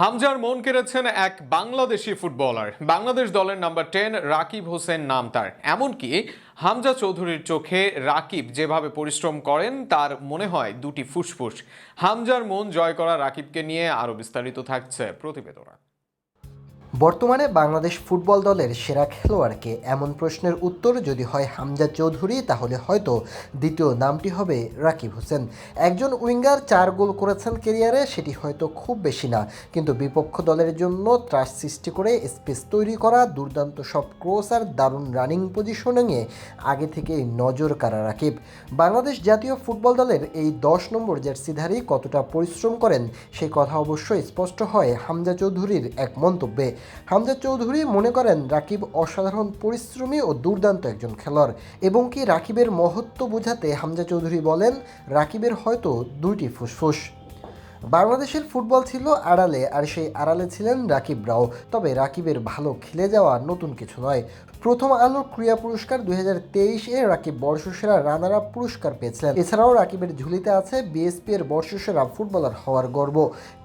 হামজার মন কেড়েছেন এক বাংলাদেশি ফুটবলার। বাংলাদেশ দলের নাম্বার টেন রাকিব হোসেন নাম তার। এমনকি হামজা চৌধুরীর চোখে রাকিব যেভাবে পরিশ্রম করেন, তার মনে হয় দুটি ফুসফুস। হামজার মন জয় করা রাকিবকে নিয়ে আরও বিস্তারিত থাকছে প্রতিবেদনা। বর্তমানে বাংলাদেশ ফুটবল দলের সেরা খেলোয়াড়কে এমন প্রশ্নের উত্তর যদি হয় হামজা চৌধুরী, তাহলে হয়তো দ্বিতীয় নামটি হবে রাকিব হোসেন। একজন উইঙ্গার চার গোল করেছেন কেরিয়ারে সেটি হয়তো খুব বেশি না। কিন্তু বিপক্ষ দলের জন্য ত্রাস সৃষ্টি করে স্পেস তৈরি করা, দুর্দান্ত সব ক্রস আর দারুণ রানিং পজিশনিংয়ে আগে থেকেই নজর কাড়া রাকিব। বাংলাদেশ জাতীয় ফুটবল দলের এই দশ নম্বর জার্সিধারী কতটা পরিশ্রম করেন সেই কথা অবশ্যই স্পষ্ট হয় হামজা চৌধুরীর এক মন্তব্যে। হামজা চৌধুরী মনে করেন রাকিব অসাধারণ পরিশ্রমী ও দুর্দান্ত একজন খেলোয়াড়, এবং কি রাকিবের মহত্ব বোঝাতে হামজা চৌধুরী বলেন, রাকিবের হয়তো দুইটি ফুসফুস। বাংলাদেশের ফুটবল ছিল আড়ালে, আর সেই আড়ালে ছিলেন রাকিব রাও। তবে রাকিবের ভালো খেলে যাওয়া নতুন কিছু নয়। প্রথম আলো ক্রীড়া পুরস্কার দুই হাজার তেইশে রাকিব বর্ষসেরা রানার আপ পুরস্কার পেয়েছিলেন। এছাড়াও রাকিবের ঝুলিতে আছে বিএসপি এর বর্ষসেরা ফুটবলার হওয়ার গর্ব।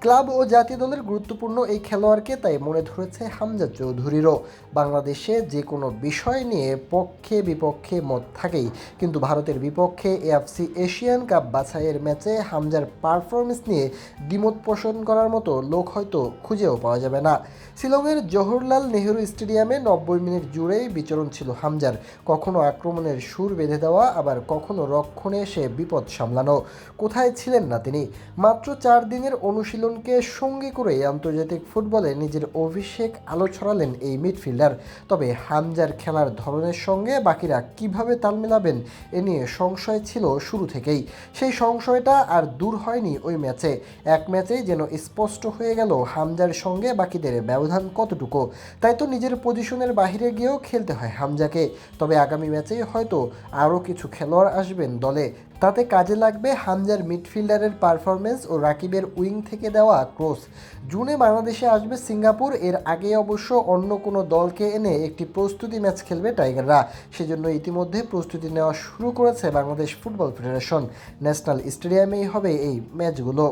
ক্লাব ও জাতীয় দলের গুরুত্বপূর্ণ এই খেলোয়াড়কে তাই মনে ধরেছে হামজা চৌধুরীরও। বাংলাদেশে যে কোনো বিষয় নিয়ে পক্ষে বিপক্ষে মত থাকেই। কিন্তু ভারতের বিপক্ষে এএফসি এশিয়ান কাপ বাছাইয়ের ম্যাচে হামজার পারফরমেন্স নিয়ে দ্বিমত পোষণ করার মতো লোক হয়তো খুঁজেও পাওয়া যাবে না। শিলংয়ের জওহরলাল নেহেরু স্টেডিয়ামে নব্বই মিনিট জুড়েই বিচরণ ছিল হামজার। কখনো আক্রমণের সুর বেঁধে দেওয়া, আবার কখনো রক্ষণে এসে বিপদ সামলানো। কোথায় ছিলেন না তিনি? মাত্র চার দিনের অনুশীলনকে সঙ্গী করে আন্তর্জাতিক ফুটবলে নিজের অভিষেক আলো ছড়ালেন এই মিডফিল্ডার। তবে হামজার খেলার ধরনের সঙ্গে বাকিরা কীভাবে তাল মেলাবেন, এ নিয়ে সংশয় ছিল শুরু থেকেই। সেই সংশয়টা আর দূর হয়নি ওই ম্যাচে। এক ম্যাচেই যেন স্পষ্ট হয়ে গেল হামজার সঙ্গে বাকিদের ব্যবধান কতটুকু। তাই তো নিজের পজিশনের বাইরে গিয়েও খেলতে হয় হামজাকে। তবে আগামী ম্যাচে হয়তো আরও কিছু খেলোয়াড় আসবেন দলে। তাতে কাজে লাগবে হামজার মিডফিল্ডারের পারফরমেন্স ও রাকিবের উইং থেকে দেওয়া ক্রস। জুনে বাংলাদেশে আসবে সিঙ্গাপুর, এর আগে অবশ্য অন্য কোনো দলকে এনে একটি প্রস্তুতি ম্যাচ খেলবে টাইগাররা। সেজন্য ইতিমধ্যে প্রস্তুতি নেওয়া শুরু করেছে বাংলাদেশ ফুটবল ফেডারেশন। ন্যাশনাল স্টেডিয়ামেই হবে এই ম্যাচগুলো।